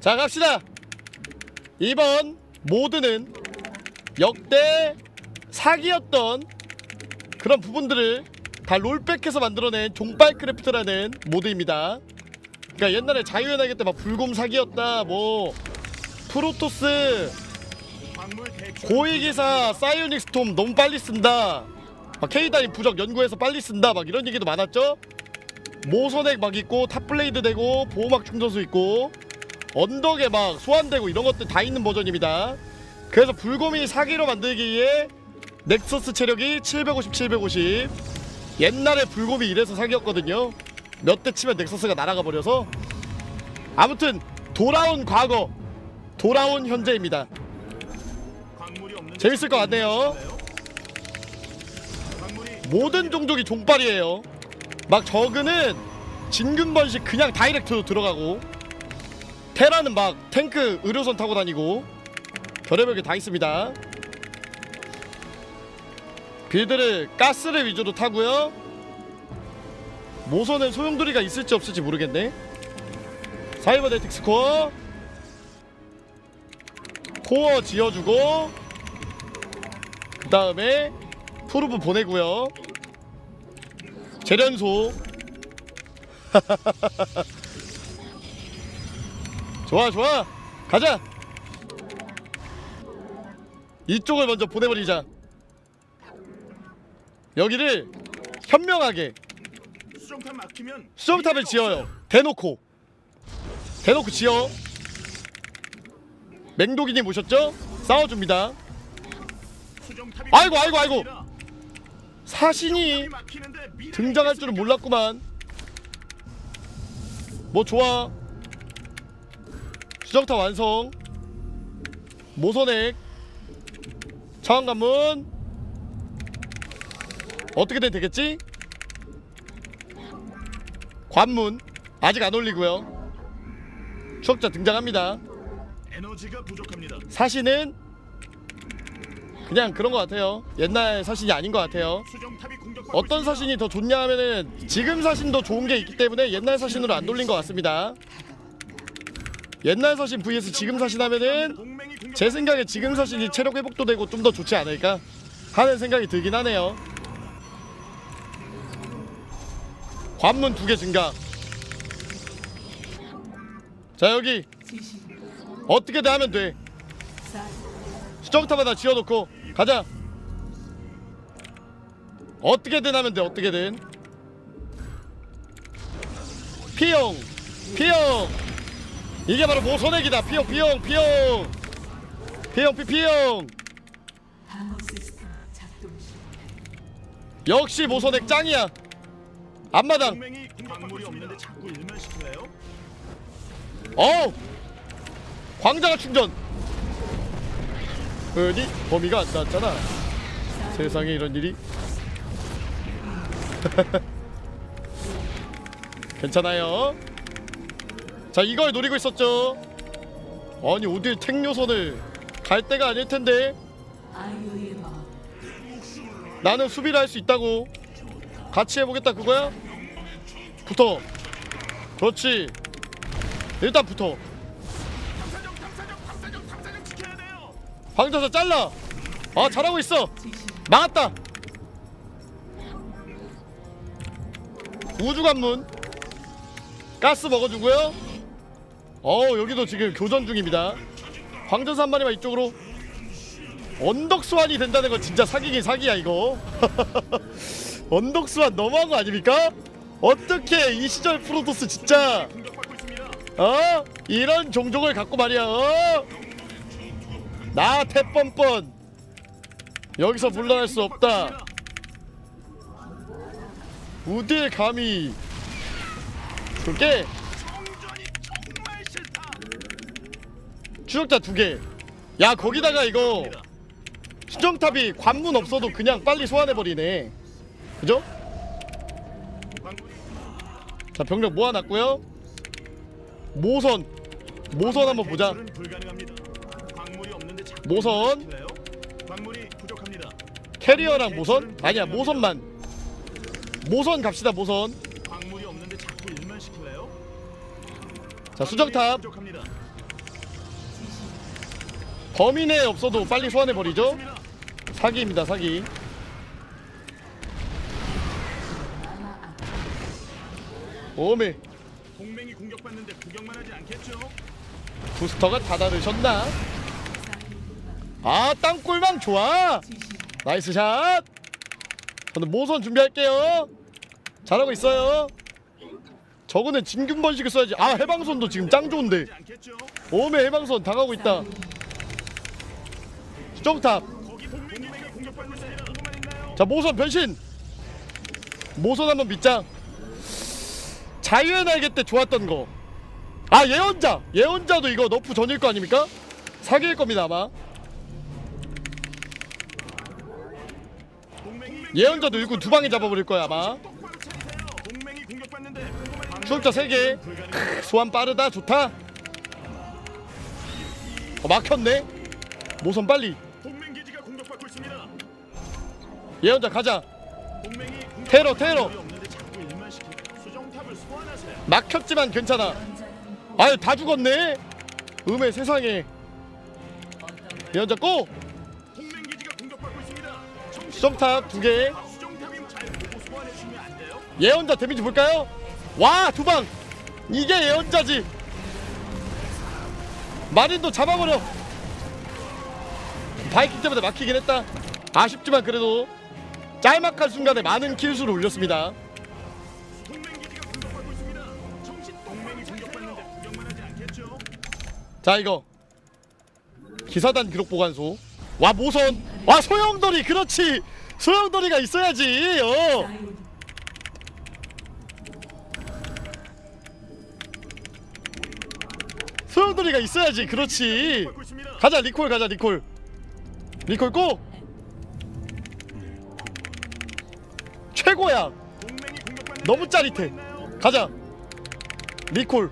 자 갑시다. 2번 모드는 역대 사기였던 그런 부분들을 다 롤백해서 만들어낸 종빨 크래프트라는 모드입니다. 그러니까 옛날에 자유연하게 때 막 불곰 사기였다 뭐. 프로토스 고위기사 사이오닉 스톰 너무 빨리 쓴다. 막 K다이 부적 연구해서 빨리 쓴다. 막 이런 얘기도 많았죠? 모선액 막 있고 탑블레이드 되고 보호막 충전소 있고 언덕에 막 소환되고 이런 것들 다 있는 버전입니다. 그래서 불곰이 사기로 만들기에 넥서스 체력이 750 750 옛날에 불곰이 이래서 사기였거든요. 몇 대 치면 넥서스가 날아가 버려서. 아무튼 돌아온 과거 돌아온 현재입니다. 재밌을 것 같네요. 모든 종족이 종빨이에요. 막 저그는 진균번식 그냥 다이렉트로 들어가고 테라는 막 탱크 의료선 타고 다니고 별의별 게 다 있습니다. 빌드를 가스를 위주로 타고요. 모선은 소용돌이가 있을지 없을지 모르겠네. 사이버네틱스 코어. 코어 지어주고 그 다음에 프루브 보내고요. 재련소 좋아 좋아. 가자. 이쪽을 먼저 보내버리자. 여기를 현명하게 수정탑 막히면 수정탑을 지어요. 대놓고. 대놓고 지어. 맹독이님 오셨죠? 싸워줍니다. 수정탑이 아이고, 아이고, 아이고. 사신이 등장할 줄은? 몰랐구만. 뭐 좋아 수정탑 완성 모선액 차원관문 어떻게든 되겠지? 관문 아직 안 올리고요 추억자 등장합니다 에너지가 부족합니다. 사신은 그냥 그런 것 같아요 옛날 사신이 아닌 것 같아요 수정탑이 공격받고 어떤 있습니다. 사신이 더 좋냐 하면은 지금 사신도 좋은 게 있기 때문에 옛날 사신으로 안 돌린 것 같습니다. 옛날 사신 vs 지금 사신 하면은 제 생각에 지금 사신이 체력 회복도 되고 좀 더 좋지 않을까 하는 생각이 들긴 하네요. 관문 두 개 증가. 자 여기 어떻게든 하면 돼. 수정탑 하나 지어놓고 가자. 어떻게든 하면 돼 어떻게든. 피용 피용 이게 바로 모선액이다. 피용 피용 피용. 피용 피 피용. 역시 모선액 짱이야. 앞마당? 어우 광자가 충전. 아니 범위가 안 닿았잖아. 세상에 이런 일이. 괜찮아요 자 이걸 노리고 있었죠. 아니 어딜 택요선을 갈 때가 아닐 텐데. 나는 수비를 할 수 있다고. 같이 해보겠다 그거야? 붙어. 그렇지. 일단 붙어. 황저서 잘라. 아 잘하고 있어. 막았다. 우주관문. 가스 먹어주고요 어 여기도 지금 교전 중입니다 황전사 한 마리만 이쪽으로 언덕 수환이 된다는 건 진짜 사기긴 사기야 이거 언덕 수환 너무한 거 아닙니까? 어떻게 이 시절 프로토스 진짜. 어? 이런 종족을 갖고 말이야 어? 나 태뻔뻔 여기서 물러날 수 없다 우딜 감히 그게 정전이 정말 싫다. 추적자 두 개 야 거기다가 이거 수정탑이 관문 없어도 그냥 빨리 소환해버리네 그죠? 자 병력 모아놨고요 모선 모선 한번 보자 모선. 캐리어랑 모선? 아니야 모선만 모선 갑시다 모선? 자 수정탑. 범위 내에 없어도 빨리 소환해 버리죠. 사기입니다 사기. 오메. 동맹이 공격받는데 구경만 하지 않겠죠? 부스터가 다 다르셨나? 아 땅굴망 좋아! 나이스 샷! 저는 모선 준비할게요. 잘하고 있어요. 저거는 진균 번식을 써야지. 아 해방선도 지금 짱 좋은데? 오메 해방선 당하고 있다 있나요? 자 모선 변신. 모선 한번 믿자. 자유의 날개 때 좋았던 거아 예언자. 예언자도 이거 너프 전일 거 아닙니까? 사기일 겁니다 아마. 예언자도 일꾼 두 방에 잡아버릴 거야 아마? 추적자 3개. 소환 빠르다. 좋다. 어, 막혔네. 모선 빨리 예언자 가자 테러, 테러. 막혔지만 괜찮아 아유 다 죽었네 음의 세상에 예언자 고! 수정탑 안 돼요? 예언자 데미지 볼까요? 와 두 방 이게 예언자지 마린도 잡아버려 바이킹 때문에 막히긴 했다 아쉽지만 그래도 짤막한 순간에 많은 킬수를 올렸습니다? 자 이거. 기사단 기록 보관소. 와 모선. 와 소용돌이. 그렇지. 소용돌이가 있어야지. 어. 소용돌이가 있어야지. 그렇지. 가자 리콜 가자 리콜. 리콜 꼭 최고야. 너무 짜릿해? 가자. 리콜.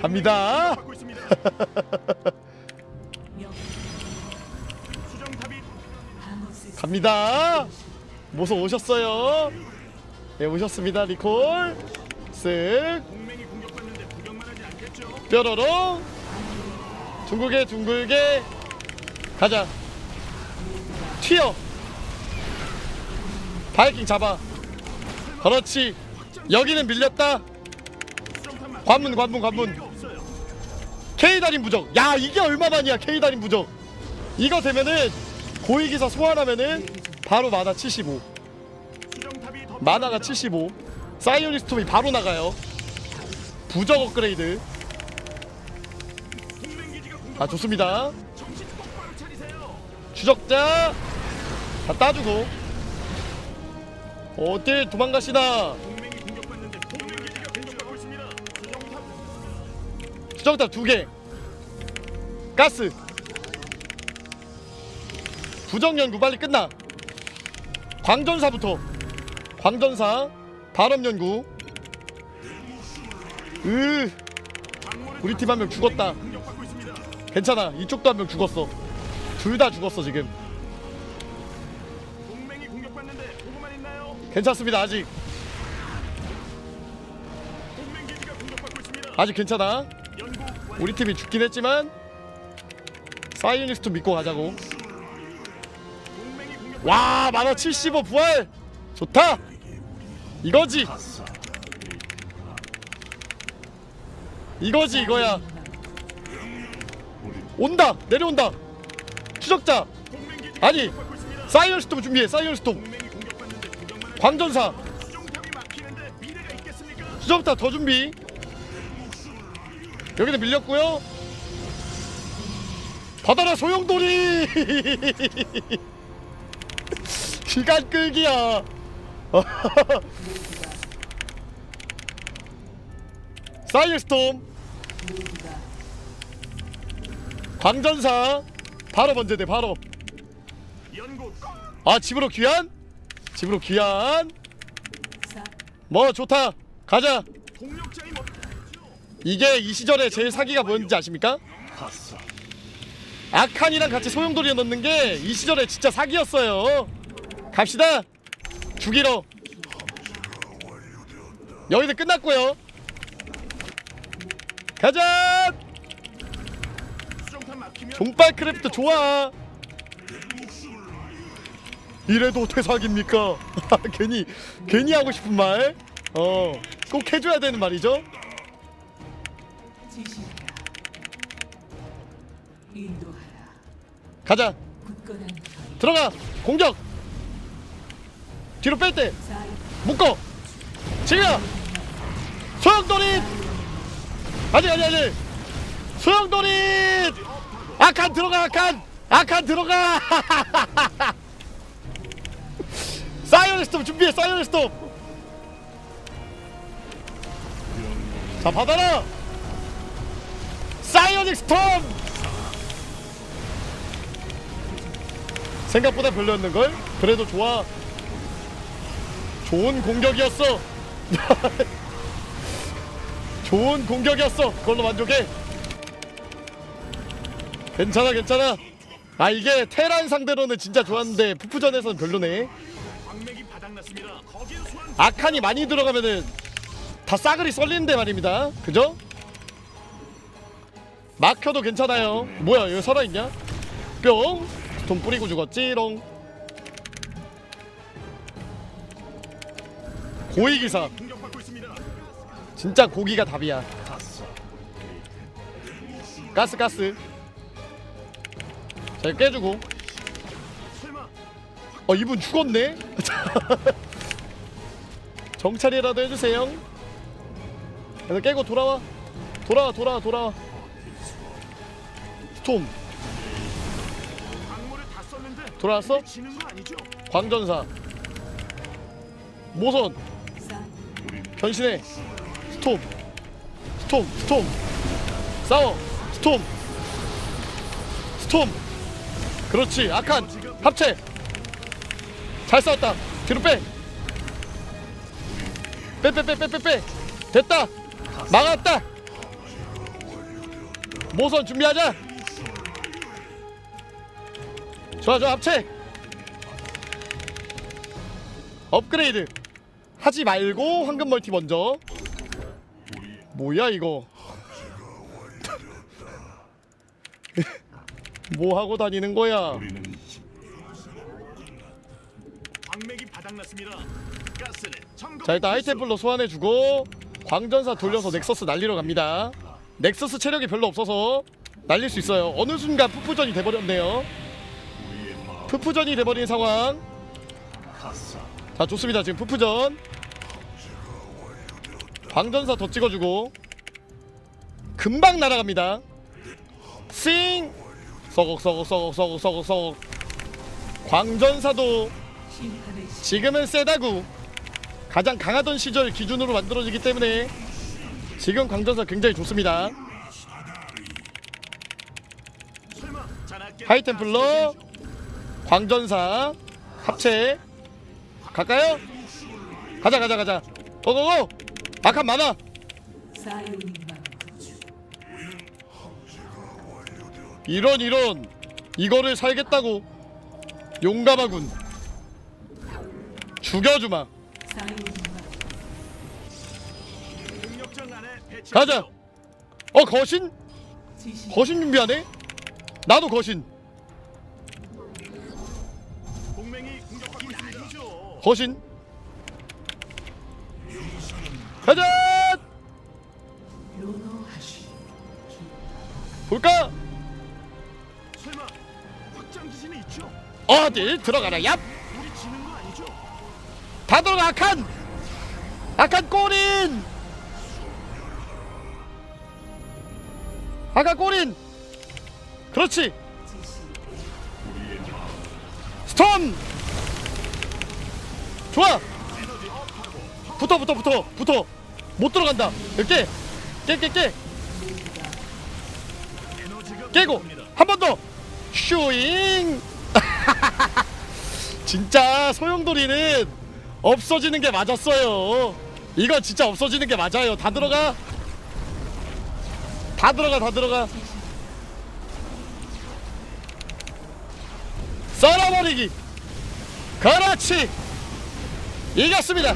갑니다. 갑니다. 모서 오셨어요. 네 오셨습니다. 리콜. 쓱? 뾰로롱. 둥글게 둥글게. 가자 튀어. 바이킹 잡아. 그렇지. 여기는 밀렸다. 관문 관문 관문. 필요가 없어요. K 달인 부적 야 이게 얼마만이야 K 달인 부적 이거 되면은 고위기사 소환하면은 바로 마나 75 수정탑이 더 마나가 필요합니다. 75 사이오니스톰이 바로 나가요. 부적 업그레이드. 아 좋습니다. 추적자 다 따주고. 어딜 도망가시나. 수정탑 두개. 가스. 부정연구 빨리 끝나. 광전사부터. 광전사 발업연구. 으. 우리 팀 한 명 죽었다. 괜찮아. 이쪽도 한 명 죽었어. 둘 다 죽었어 지금 괜찮습니다 아직. 아직 괜찮아. 우리 팀이 죽긴 했지만 사이오니스트 믿고 가자고. 와 만화 75 부활 좋다 이거지 이거지 이거야 온다 내려온다 추적자 아니. 사이언스톰 준비해 사이언스톰 광전사? 추적자 더 준비. 여기는 밀렸고요. 받아라 소용돌이. 시간 끌기야. 사이언스톰. 광전사. 바로 번제돼 바로. 아 집으로 귀환? 집으로 귀환 사뭐 좋다. 가자. 이게 이 시절에 제일 사기가 뭐였는지 아십니까? 아칸이랑 같이 소용돌이에 넣는 게 이 시절에 진짜 사기였어요. 갑시다. 죽이러. 여기는 끝났고요. 가자. 종빨 크래프트 좋아 이래도 퇴사기입니까? 괜히 괜히 하고 싶은 말 어 꼭 해줘야 되는 말이죠. 가자. 들어가. 공격. 뒤로 뺄 때. 사이 묶어. 지금이야. 소용돌이. 아직 아직 아직 소용돌이. 아칸 들어가 아칸. 아칸 들어가 사이언 스톱 준비해 사이언 스톱 자 받아라! 사이오닉 스톰! 생각보다 별로였는걸? 그래도 좋아. 좋은 공격이었어. 좋은 공격이었어. 그걸로 만족해. 괜찮아 괜찮아. 아 이게 테란 상대로는 진짜 좋았는데 푸푸전에서는 별로네 아칸이 많이 들어가면은 다 싸그리 썰리는데 말입니다 그죠? 막혀도 괜찮아요 뭐야 여기 살아있냐? 뿅! 돈 뿌리고 죽었지롱 고위기사. 진짜 고기가 답이야 가스 가스 자 이거 깨주고 어 이분 죽었네? 정찰이라도 해주세요. 그래서 깨고 돌아와. 돌아와 돌아와 돌아와. 스톰. 돌아왔어? 광전사. 모선. 변신해. 스톰. 스톰 스톰. 싸워. 스톰. 스톰. 그렇지. 아칸 합체 잘 싸웠다. 뒤로 빼. 빼 빼 빼 빼 빼 빼. 됐다. 막았다. 모선 준비하자. 좋아 좋아 합체. 업그레이드. 하지 말고 황금 멀티 먼저. 뭐야 이거? 뭐 하고 다니는 거야? 광맥이 바닥났습니다. 가스는 점검. 자 일단 아이템플로 소환해주고 광전사 돌려서 넥서스 날리러 갑니다. 넥서스 체력이 별로 없어서 날릴 수 있어요. 어느 순간 푸푸전이 돼버렸네요. 푸푸전이 돼버린 상황. 자 좋습니다. 지금 푸푸전. 광전사 더 찍어주고 금방 날아갑니다. 싱! 썩억 썩억 썩억 썩억 썩억 광전사도 지금은 세다구. 가장 강하던 시절 기준으로 만들어지기 때문에 지금 광전사 굉장히 좋습니다. 하이템플러 광전사 합체. 갈까요? 가자 가자 가자. 고고고! 아칸 많아. 이런 이런. 이거를 살겠다고. 용감하군 죽여주마. 가자 어 거신? 거신 준비하네? 나도 거신. 거신 가자 볼까? 어딜 들어가라 얍! 우리 지는 거 아니죠? 다 들어가 아칸! 아칸 꼬린! 아칸 꼬린! 그렇지! 스톰! 좋아! 붙어 붙어 붙어 붙어 못 들어간다 이렇게 깨깨깨 에너지가 깨고. 한 번더 슈잉 진짜 소용돌이는 없어지는 게 맞았어요. 이거 진짜 없어지는 게 맞아요. 다 들어가. 다 들어가 다 들어가. 썰어버리기. 그렇지. 이겼습니다